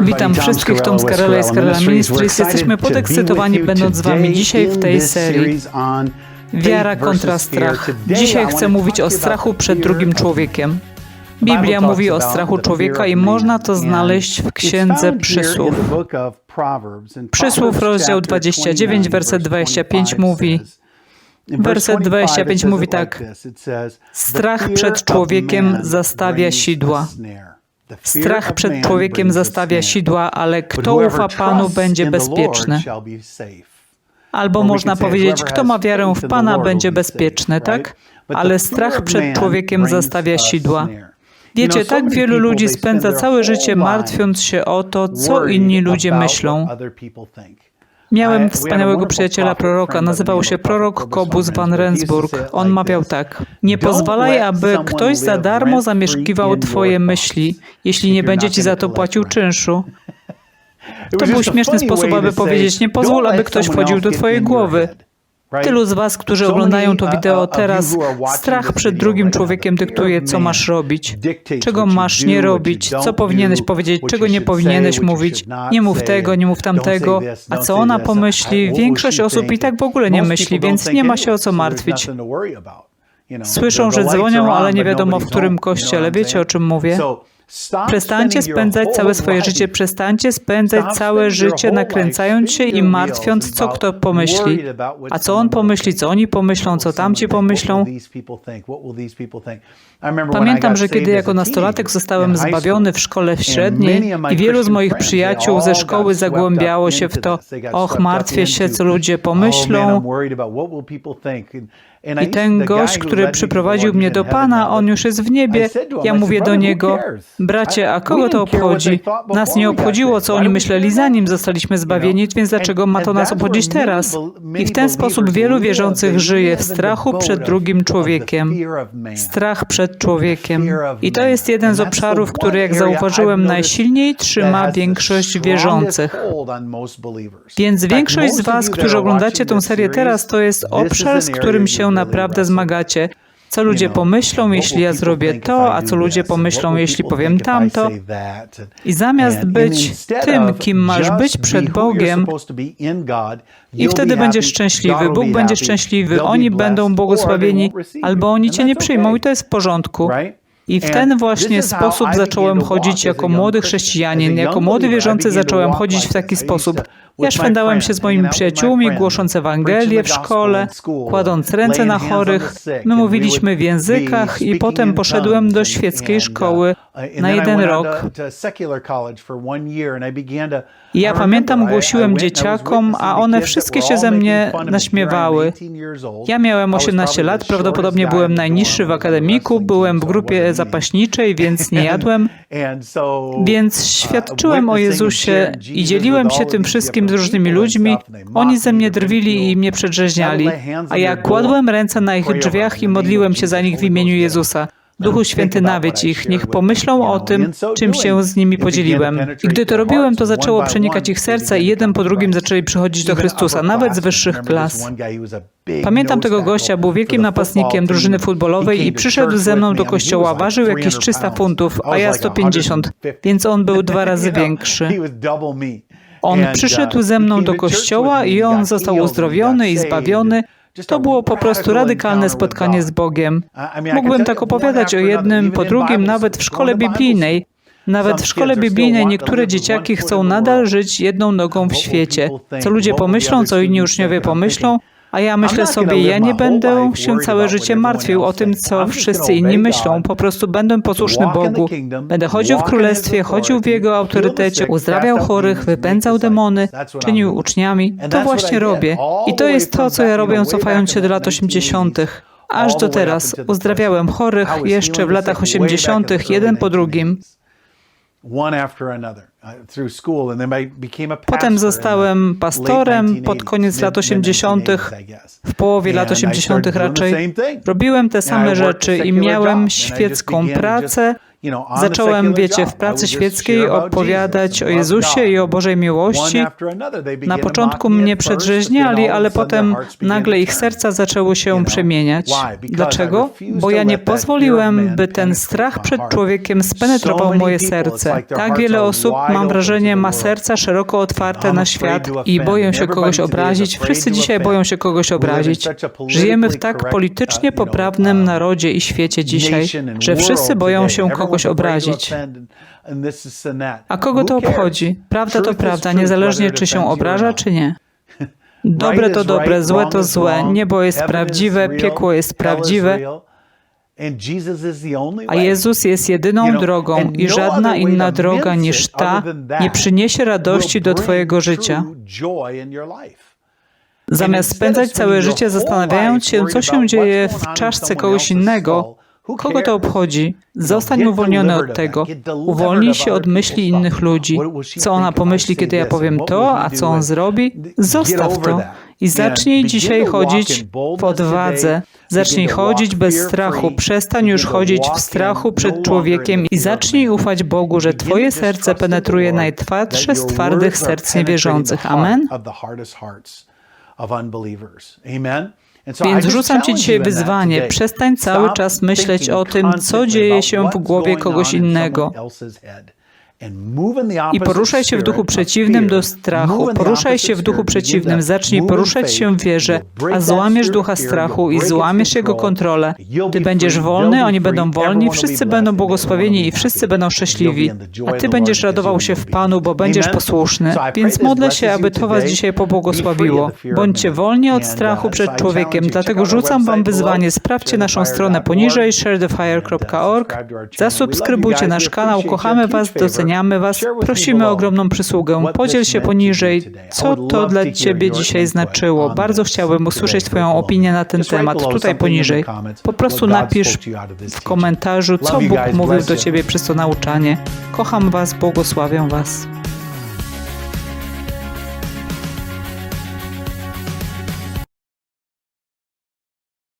Witam wszystkich, Tom Scarella i Scarella Ministries. Jesteśmy podekscytowani będąc z Wami dzisiaj w tej serii. Wiara kontra strach. Dzisiaj chcę mówić o strachu przed drugim człowiekiem. Biblia mówi o strachu człowieka i można to znaleźć w Księdze Przysłów. Przysłów, rozdział 29, werset 25 mówi, Werset 25 mówi tak: Strach przed człowiekiem zastawia sidła. Strach przed człowiekiem zastawia sidła, ale kto ufa Panu będzie bezpieczny. Albo można powiedzieć, kto ma wiarę w Pana będzie bezpieczny, tak? Ale strach przed człowiekiem zastawia sidła. Wiecie, tak wielu ludzi spędza całe życie martwiąc się o to, co inni ludzie myślą. Miałem wspaniałego przyjaciela proroka, nazywał się prorok Kobus van Rensburg. On mawiał tak: Nie pozwalaj, aby ktoś za darmo zamieszkiwał twoje myśli, jeśli nie będzie ci za to płacił czynszu. To był śmieszny sposób, aby powiedzieć: Nie pozwól, aby ktoś wchodził do twojej głowy. Tylu z Was, którzy oglądają to wideo teraz, strach przed drugim człowiekiem dyktuje, co masz robić, czego masz nie robić, co powinieneś powiedzieć, czego nie powinieneś mówić. Nie mów tego, nie mów tamtego. A co ona pomyśli? Większość osób i tak w ogóle nie myśli, więc nie ma się o co martwić. Słyszą, że dzwonią, ale nie wiadomo w którym kościele. Wiecie o czym mówię? Przestańcie spędzać całe swoje życie, przestańcie spędzać całe życie nakręcając się i martwiąc, co kto pomyśli. A co on pomyśli, co oni pomyślą, co tamci pomyślą. Pamiętam, że kiedy jako nastolatek zostałem zbawiony w szkole średniej i wielu z moich przyjaciół ze szkoły zagłębiało się w to, och, martwię się, co ludzie pomyślą. I ten gość, który przyprowadził mnie do Pana, on już jest w niebie. Ja mówię do niego, bracie, a kogo to obchodzi? Nas nie obchodziło, co oni myśleli zanim zostaliśmy zbawieni, więc dlaczego ma to nas obchodzić teraz? I w ten sposób wielu wierzących żyje w strachu przed drugim człowiekiem. Strach przed człowiekiem. I to jest jeden z obszarów, który, jak zauważyłem, najsilniej trzyma większość wierzących. Więc większość z Was, którzy oglądacie tę serię teraz, to jest obszar, z którym się naprawdę zmagacie. Co ludzie pomyślą, jeśli ja zrobię to, a co ludzie pomyślą, jeśli powiem tamto. I zamiast być tym, kim masz być przed Bogiem, i wtedy będziesz szczęśliwy, Bóg będzie szczęśliwy, oni będą błogosławieni, albo oni cię nie przyjmą i to jest w porządku. I w ten właśnie sposób zacząłem chodzić jako młody chrześcijanin, jako młody wierzący zacząłem chodzić w taki sposób. Ja szwendałem się z moimi przyjaciółmi, głosząc Ewangelię w szkole, kładąc ręce na chorych. My mówiliśmy w językach i potem poszedłem do świeckiej szkoły na jeden rok. Ja pamiętam, głosiłem dzieciakom, a one wszystkie się ze mnie naśmiewały. Ja miałem 18 lat, prawdopodobnie byłem najniższy w akademiku, byłem w grupie zapaśniczej, więc nie jadłem. Więc świadczyłem o Jezusie i dzieliłem się tym wszystkim z różnymi ludźmi. Oni ze mnie drwili i mnie przedrzeźniali, a ja kładłem ręce na ich drzwiach i modliłem się za nich w imieniu Jezusa. Duchu Święty nawiedź ich, niech pomyślą o tym, czym się z nimi podzieliłem. I gdy to robiłem, to zaczęło przenikać ich serca i jeden po drugim zaczęli przychodzić do Chrystusa, nawet z wyższych klas. Pamiętam tego gościa, był wielkim napastnikiem drużyny futbolowej i przyszedł ze mną do kościoła, ważył jakieś 300 funtów, a ja 150, więc on był dwa razy większy. On przyszedł ze mną do kościoła i on został uzdrowiony i zbawiony. To było po prostu radykalne spotkanie z Bogiem. Mógłbym tak opowiadać o jednym po drugim, nawet w szkole biblijnej. Nawet w szkole biblijnej niektóre dzieciaki chcą nadal żyć jedną nogą w świecie. Co ludzie pomyślą, co inni uczniowie pomyślą, a ja myślę sobie, ja nie będę się całe życie martwił o tym, co wszyscy inni myślą. Po prostu będę posłuszny Bogu. Będę chodził w królestwie, chodził w Jego autorytecie, uzdrawiał chorych, wypędzał demony, czynił uczniami. To właśnie robię. I to jest to, co ja robię, cofając się do lat 80. Aż do teraz uzdrawiałem chorych jeszcze w latach 80., jeden po drugim. Potem zostałem pastorem pod koniec lat 80., w połowie lat 80. raczej. Robiłem te same rzeczy i miałem świecką pracę Zacząłem, wiecie, w pracy świeckiej opowiadać o Jezusie i o Bożej miłości. Na początku mnie przedrzeźniali, ale potem nagle ich serca zaczęły się przemieniać. Dlaczego? Bo ja nie pozwoliłem, by ten strach przed człowiekiem spenetrował moje serce. Tak wiele osób, mam wrażenie, ma serca szeroko otwarte na świat i boją się kogoś obrazić. Wszyscy dzisiaj boją się kogoś obrazić. Żyjemy w tak politycznie poprawnym narodzie i świecie dzisiaj, że wszyscy boją się kogoś obrazić. A kogo to obchodzi? Prawda to prawda, niezależnie czy się obraża, czy nie. Dobre to dobre, złe to złe, niebo jest prawdziwe, piekło jest prawdziwe, a Jezus jest jedyną drogą i żadna inna droga niż ta nie przyniesie radości do Twojego życia. Zamiast spędzać całe życie zastanawiając się, co się dzieje w czaszce kogoś innego, kogo to obchodzi? Zostań uwolniony od tego. Uwolnij się od myśli innych ludzi. Co ona pomyśli, kiedy ja powiem to, a co on zrobi? Zostaw to i zacznij dzisiaj chodzić w odwadze. Zacznij chodzić bez strachu. Przestań już chodzić w strachu przed człowiekiem i zacznij ufać Bogu, że Twoje serce penetruje najtwardsze z twardych serc niewierzących. Amen. Więc rzucam Ci dzisiaj wyzwanie. Przestań cały czas myśleć o tym, co dzieje się w głowie kogoś innego. I poruszaj się w duchu przeciwnym do strachu. Poruszaj się w duchu przeciwnym. Zacznij poruszać się w wierze, a złamiesz ducha strachu i złamiesz jego kontrolę. Ty będziesz wolny, oni będą wolni, wszyscy będą błogosławieni i wszyscy będą szczęśliwi. A Ty będziesz radował się w Panu, bo będziesz posłuszny. Więc modlę się, aby to Was dzisiaj pobłogosławiło. Bądźcie wolni od strachu przed człowiekiem, dlatego rzucam Wam wyzwanie. Sprawdźcie naszą stronę poniżej sharethefire.org. Zasubskrybujcie nasz kanał. Kochamy Was, doceniamy Doceniamy Was, prosimy o ogromną przysługę. Podziel się poniżej, co to dla Ciebie dzisiaj znaczyło. Bardzo chciałbym usłyszeć Twoją opinię na ten temat, tutaj poniżej. Po prostu napisz w komentarzu, co Bóg mówił do Ciebie przez to nauczanie. Kocham Was, błogosławię Was.